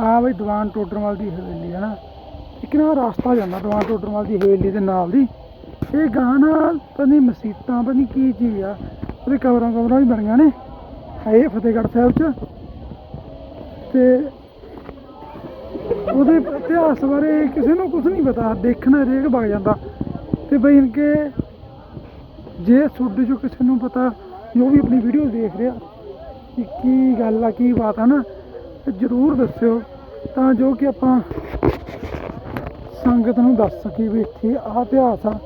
ਆ ਬਈ ਦੀਵਾਨ ਟੋਡਰਮਲ ਦੀ ਹਵੇਲੀ ਹੈ ਨਾ। ਇੱਕ ਨਾ ਰਸਤਾ ਜਾਂਦਾ ਦੀਵਾਨ ਟੋਡਰਮਲ ਦੀ ਹਵੇਲੀ ਦੇ ਨਾਲ ਦੀ। ਇਹ ਗਾਣਾ ਪਤਾ ਨਹੀਂ ਮਸੀਤਾਂ, ਪਤਾ ਨਹੀਂ ਕੀ ਚੀਜ਼ ਆ। ਉਹਦੇ ਕਵਰਾਂ ਕਵਰਾਂ ਵੀ ਬਣੀਆਂ ਨੇ। ਹੈ ਫਤਿਹਗੜ੍ਹ ਸਾਹਿਬ ਚ। ਤੇ ਉਹਦੇ ਇਤਿਹਾਸ ਬਾਰੇ ਕਿਸੇ ਨੂੰ ਕੁਝ ਨਹੀਂ ਪਤਾ। ਦੇਖਣਾ ਰੇਕ ਵਗ ਜਾਂਦਾ। ਤੇ ਬਈ ਇਨਕੇ ਜੇ ਤੁਹਾਡੇ ਜੋ ਕਿਸੇ ਨੂੰ ਪਤਾ। ਜੋ ਵੀ ਆਪਣੀ ਵੀਡੀਓ ਦੇਖ ਰਿਹਾ। ਕਿ ਕੀ ਗੱਲ ਆ, ਕੀ ਬਾਤ ਆ ਨਾ। ਜਰੂਰ ਦੱਸਿਓ ਤਾਂ ਜੋ ਕਿ ਆਪਾਂ ਸੰਗਤ ਨੂੰ ਦੱਸ ਸਕੀ ਵੀ ਇੱਥੇ ਆਹ ਇਤਿਹਾਸ ਆ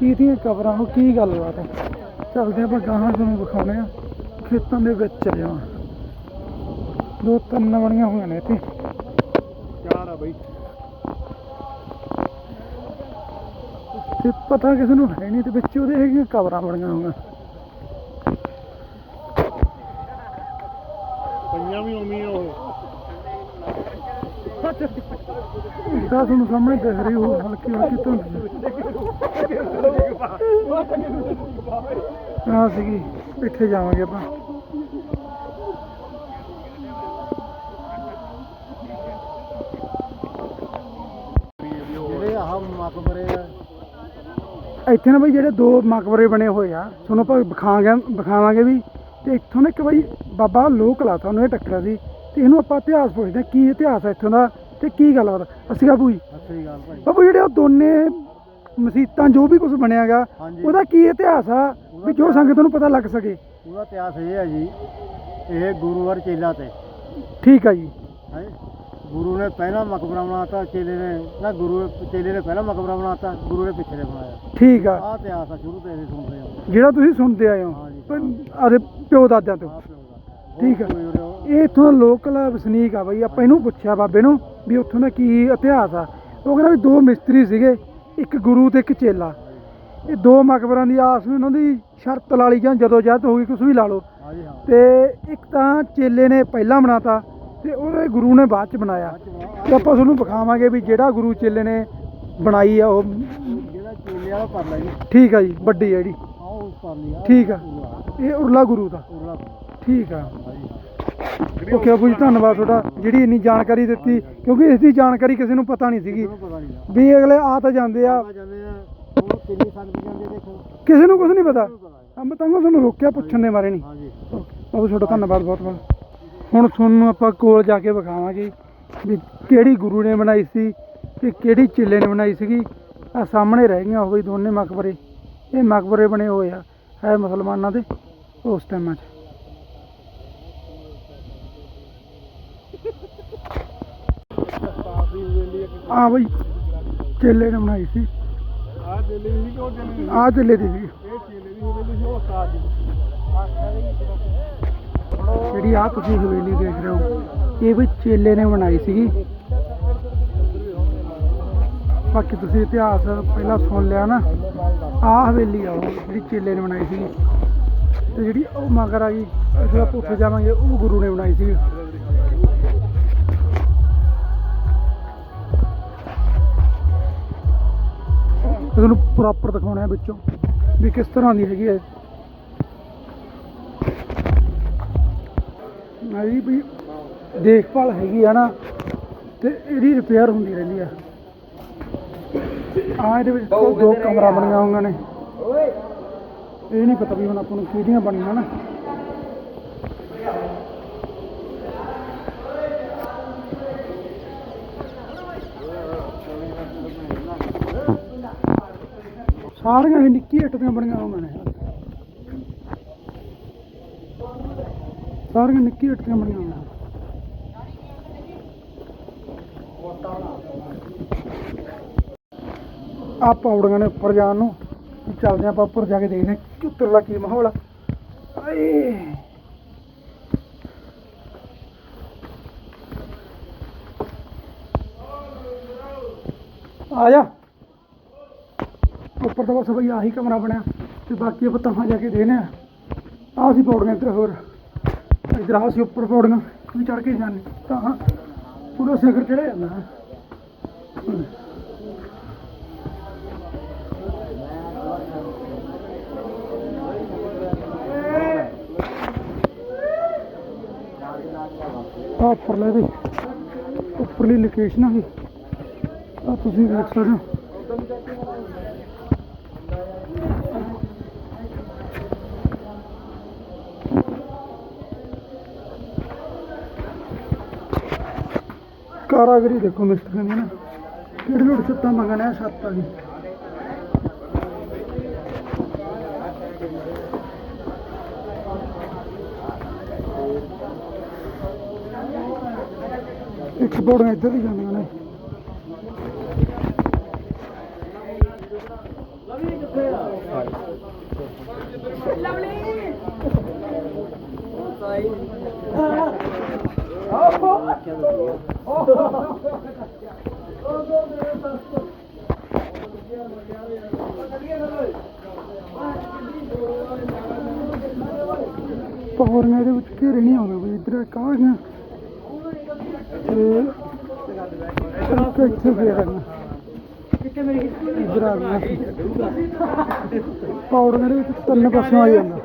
ਕੀ ਦੀਆਂ ਕਬਰਾਂ ਨੂੰ ਕੀ ਗੱਲਬਾਤ ਹੈ ਚੱਲਦੇ ਆਪਾਂ ਗਾਹਾਂ ਤੁਹਾਨੂੰ ਵਿਖਾਉਣੇ ਆ ਖੇਤਾਂ ਦੇ ਵਿੱਚ ਚਲੇ ਜਾਵਾਂ ਦੋ ਤਿੰਨ ਬਣੀਆਂ ਹੋਈਆਂ ਨੇ ਇੱਥੇ। ਚਾਰ ਆ ਬਈ। ਤੇ ਪਤਾ ਕਿਸੇ ਨੂੰ ਹੈ ਨਹੀਂ ਤੇ ਵਿੱਚ ਉਹਦੇ ਹੈਗੀਆਂ ਕਬਰਾਂ ਬਣੀਆਂ ਹੋਈਆਂ। ਪਈਆਂ ਵੀ ਉਮੀ ਆ ਉਹ। ਦਾ ਤੁਹਾਨੂੰ ਸਾਹਮਣੇ ਦਿਖ ਰਹੀ ਉਹ ਹਲਕੀ ਹਲਕੀ ਧੁੰਦ ਆ ਸੀਗੀ ਇੱਥੇ ਜਾਵਾਂਗੇ ਆਪਾਂ। ਜਿਹੜੇ ਆਹ ਮਕਬਰੇ ਆ। ਇੱਥੇ ਨਾ ਬਈ ਜਿਹੜੇ ਦੋ ਮਕਬਰੇ ਬਣੇ ਹੋਏ ਆ ਤੁਹਾਨੂੰ ਆਪਾਂ ਵਿਖਾਵਾਂਗੇ ਵਿਖਾਵਾਂਗੇ ਵੀ ਤੇ ਇੱਥੋਂ ਨਾ ਇੱਕ ਬਈ ਬਾਬਾ ਲੋਕ ਲਾ ਤੁਹਾਨੂੰ ਇਹ ਟੱਕਰਿਆ ਸੀ। ਤੇ ਇਹਨੂੰ ਆਪਾਂ ਇਤਿਹਾਸ ਪੁੱਛਦੇ ਹਾਂ, ਕੀ ਇਤਿਹਾਸ ਹੈ ਇੱਥੋਂ ਦਾ ਤੇ ਕੀ ਗੱਲਬਾਤ ਅਸੀਂ ਬਾਬੂ ਜੀ ਭਾਈ। ਬਾਬੂ ਜਿਹੜੇ ਉਹ ਦੋਨੇ ਮਸੀਤਾਂ ਜੋ ਵੀ ਕੁਝ ਬਣਿਆਗਾ ਹਾਂਜੀ। ਉਹਦਾ ਕੀ ਇਤਿਹਾਸ ਆ? ਵੀ ਜੋ ਸੰਗਤ ਨੂੰ ਪਤਾ ਲੱਗ ਸਕੇ। ਉਹਦਾ ਇਤਿਹਾਸ ਇਹ ਹੈ ਜੀ ਇਹ ਗੁਰੂ ਅਰ ਚੇਲਾ ਤੇ। ਠੀਕ ਆ ਜੀ। ਹੈ? ਗੁਰੂ ਨੇ ਪਹਿਲਾ ਮਕਬਰਾ ਬਣਾਤਾ ਚੇਲੇ ਨੇ ਨਾ ਗੁਰੂ ਚੇਲੇ ਨੇ ਪਹਿਲਾ ਮਕਬਰਾ ਬਣਾਤਾ ਗੁਰੂ ਨੇ ਪਿੱਛੇ ਬਣਾਇਆ। ਠੀਕ ਆ। ਆਹ ਇਤਿਹਾਸ ਆ ਸ਼ੁਰੂ ਤੋਂ ਇਹ ਸੁਣਦੇ ਆ ਜਿਹੜਾ ਤੁਸੀਂ ਸੁਣਦੇ ਆਏ ਹੋ ਆਦੇ ਪਿਓ ਦਾਦਿਆਂ ਤੋਂ। ਠੀਕ ਆ। ਇਹ ਇੱਥੋਂ ਲੋਕਲ ਵਸਨੀਕ ਆ ਬਈ ਆਪਾਂ ਇਹਨੂੰ ਪੁੱਛਿਆ ਬਾਬੇ ਨੂੰ ਵੀ ਉੱਥੋਂ ਦਾ ਕੀ ਇਤਿਹਾਸ ਆ। ਉਹ ਕਹਿੰਦਾ ਵੀ ਦੋ ਮਿਸਤਰੀ ਸੀਗੇ ਇੱਕ ਗੁਰੂ ਤੇ ਇੱਕ ਚੇਲਾ। ਇਹ ਦੋ ਮਕਬਰਾਂ ਦੀ ਆਸ ਵਿੱਚ ਉਹਨਾਂ ਦੀ ਸ਼ਰਤ ਲਾ ਲਈ ਜਾਂ ਜਦੋਂ ਜਦ ਹੋ ਗਈ ਕੁਝ ਵੀ ਲਾ ਲਓ। ਤੇ ਇੱਕ ਤਾਂ ਚੇਲੇ ਨੇ ਪਹਿਲਾਂ ਬਣਾਤਾ ਤੇ ਉਹਦੇ ਗੁਰੂ ਨੇ ਬਾਅਦ ਚ ਬਣਾਇਆ। ਤੇ ਆਪਾਂ ਤੁਹਾਨੂੰ ਵਿਖਾਵਾਂਗੇ ਵੀ ਜਿਹੜਾ ਗੁਰੂ ਚੇਲੇ ਨੇ ਬਣਾਈ ਆ ਉਹ ਜਿਹੜਾ ਚੇਲੇ ਵਾਲਾ ਪਰਲਾ ਜੀ। ਠੀਕ ਆ ਜੀ ਵੱਡੀ ਆ ਜਿਹੜੀ। ਠੀਕ ਆ। ਇਹ ਉਰਲਾ ਗੁਰੂ ਦਾ। ਉਰਲਾ ਠੀਕ ਆ। ਓਕੇ ਬਾਬੂ ਜੀ, ਧੰਨਵਾਦ ਤੁਹਾਡਾ। ਜਿਹੜੀ ਇੰਨੀ ਜਾਣਕਾਰੀ ਦਿੱਤੀ, ਕਿਉਂਕਿ ਇਸ ਦੀ ਜਾਣਕਾਰੀ ਕਿਸੇ ਨੂੰ ਪਤਾ ਨਹੀਂ ਸੀਗੀ। ਪਤਾ ਨਹੀਂ ਵੀ ਅਗਲੇ ਆ ਤਾਂ ਜਾਂਦੇ ਆ। ਆਪਾਂ ਜਾਂਦੇ ਆ ਉਹ ਕਿੰਨੀ ਸੰਗਤ ਜਾਂਦੇ ਦੇਖੋ ਕਿਸੇ ਨੂੰ ਕੁਝ ਨਹੀਂ ਪਤਾ। ਤੁਹਾਨੂੰ ਪਤਾ ਹੈ। ਤੁਹਾਨੂੰ ਰੋਕਿਆ ਪੁੱਛਣ ਦੇ ਬਾਰੇ ਨਹੀਂ। ਹਾਂਜੀ ਬਾਬੂ ਤੁਹਾਡਾ ਧੰਨਵਾਦ ਬਹੁਤ ਬਹੁਤ। ਹੁਣ ਤੁਹਾਨੂੰ ਆਪਾਂ ਕੋਲ ਜਾ ਕੇ ਵਿਖਾਵਾਂਗੇ ਵੀ ਕਿਹੜੀ ਗੁਰੂ ਨੇ ਬਣਾਈ ਸੀ ਤੇ ਕਿਹੜੀ ਚੇਲੇ ਨੇ ਬਣਾਈ ਸੀਗੀ। ਆ ਸਾਹਮਣੇ ਰਹਿ ਗਈਆਂ ਉਹ ਵੀ ਦੋਨੇ ਮਕਬਰੇ। ਇਹ ਮਕਬਰੇ ਬਣੇ ਹੋਏ ਆ ਹੈ ਮੁਸਲਮਾਨਾਂ ਦੇ। ਉਸ ਟਾਈਮਾਂ 'ਚ ਆ ਬਈ ਚੇਲੇ ਨੇ ਬਣਾਈ ਸੀ। ਆ ਚੇਲੇ ਦੀ ਕਿ ਉਹ ਚੇਲੇ ਆ ਚੇਲੇ ਦੀ ਸੀ। ਇਹ ਚੇਲੇ ਦੀ ਹਵੇਲੀ ਸੀ ਉਹ ਉਸਤਾਦ ਦੀ ਜਿਹੜੀ ਆ ਤੁਸੀਂ ਹਵੇਲੀ ਦੇਖ ਰਹੇ ਹੋ, ਇਹ ਵੀ ਚੇਲੇ ਨੇ ਬਣਾਈ ਸੀਗੀ। ਬਾਕੀ ਤੁਸੀਂ ਇਤਿਹਾਸ ਪਹਿਲਾਂ ਸੁਣ ਲਿਆ ਨਾ। ਆ ਹਵੇਲੀ ਆ ਉਹ, ਜਿਹੜੀ ਚੇਲੇ ਨੇ ਬਣਾਈ ਸੀਗੀ। ਤੇ ਜਿਹੜੀ ਉਹ ਮਗਰ ਆ ਗਈ ਜਿਹੜਾ ਆਪਾਂ ਜਾਵਾਂਗੇ, ਉਹ ਗੁਰੂ ਨੇ ਬਣਾਈ ਸੀ। ਤੁਹਾਨੂੰ ਪ੍ਰੋਪਰ ਦਿਖਾਉਣਾ ਹੈ ਵਿੱਚੋਂ, ਵੀ ਕਿਸ ਤਰ੍ਹਾਂ ਦੀ ਹੈਗੀ ਹੈ ਮੇਰੀ ਵੀ ਦੇਖਭਾਲ ਹੈਗੀ ਆ ਨਾ, ਤੇ ਇਹਦੀ ਰਿਪੇਅਰ ਹੁੰਦੀ ਰਹਿੰਦੀ ਆ। ਆ ਇਹਦੇ ਵਿੱਚ ਦੋ ਕਮਰਾ ਬਣੀਆਂ ਹੋਈਆਂ ਨੇ। ਇਹ ਨਹੀਂ ਪਤਾ ਵੀ ਹੁਣ ਆਪਾਂ ਨੂੰ ਕਿਹਦੀਆਂ ਬਣੀਆਂ ਨਾ। ਸਾਰੀਆਂ ਇਹ ਨਿੱਕੀ ਇੱਟ ਦੀਆਂ ਬਣੀਆਂ ਹੋਈਆਂ ਨੇ। ਸਾਰੀਆਂ ਨਿੱਕੀ ਇੱਟ ਦੀਆਂ ਬਣੀਆਂ ਹੋਈਆਂ ਆ ਪੌੜੀਆਂ ਨੇ ਉੱਪਰ ਜਾਣ ਨੂੰ। ਚੱਲਦੇ ਆਪਾਂ ਉੱਪਰ ਜਾ ਕੇ ਦੇਖਦੇ ਕਿ ਉੱਤਰਲਾ ਕੀ ਮਾਹੌਲ? ਆ ਆਏ। ਆ ਜਾ। ਉੱਪਰ ਤਾਂ ਬਸ ਬਈ ਆਹੀ ਕਮਰਾ ਬਣਿਆ ਤੇ ਬਾਕੀ ਆਪਾਂ ਤਾਂ ਜਾ ਕੇ ਦੇਣੇ ਆ ਆਹ ਸੀ ਪੌੜੀਆਂ ਇੱਧਰ ਹੋਰ। ਇੱਧਰ ਆਹ ਸੀ ਉੱਪਰ ਪੌੜੀਆਂ ਵੀ ਚੜ ਕੇ ਜਾਂਦੇ ਤਾਂ ਪੂਰਾ ਸਿਖਰ ਚੜਿਆ ਜਾਂਦਾ। ਆ ਉੱਪਰ ਲੈ ਉੱਪਰਲੀ ਲੋਕੇਸ਼ਨ ਆ ਆ ਤੁਸੀਂ ਦੇਖ ਸਕਦੇ ਹੋ। ਕਾਰਾਗਰੀ ਦੇਖੋ ਮਿਸਤਰੀਆਂ ਦੀ ਨਾ। ਕਿਹੜੀ ਕਿਹੜੀ ਛੱਤਾਂ ਮੰਗਣੇ ਆ ਛੱਤ ਆ ਗਈ। ਇੱਕ ਪੌੜੀਆਂ ਇੱਧਰ ਹੀ ਜਾਂਦੀਆਂ ਨੇ ਪੌੜੀਆਂ ਦੇ ਵਿੱਚ ਘੇਰੇ ਨਹੀਂ ਆਉਂਦੇ ਬਈ ਇੱਧਰ ਇੱਕ ਆ ਗਿਆ ਤੇ ਇੱਕ ਇੱਥੇ ਫੇਰ ਆਣਾ ਇੱਧਰ ਆ ਗਿਆ ਪੌੜੀਆਂ ਦੇ ਵਿੱਚ ਤਿੰਨ ਪਾਸਿਓਂ ਆ ਜਾਂਦਾ।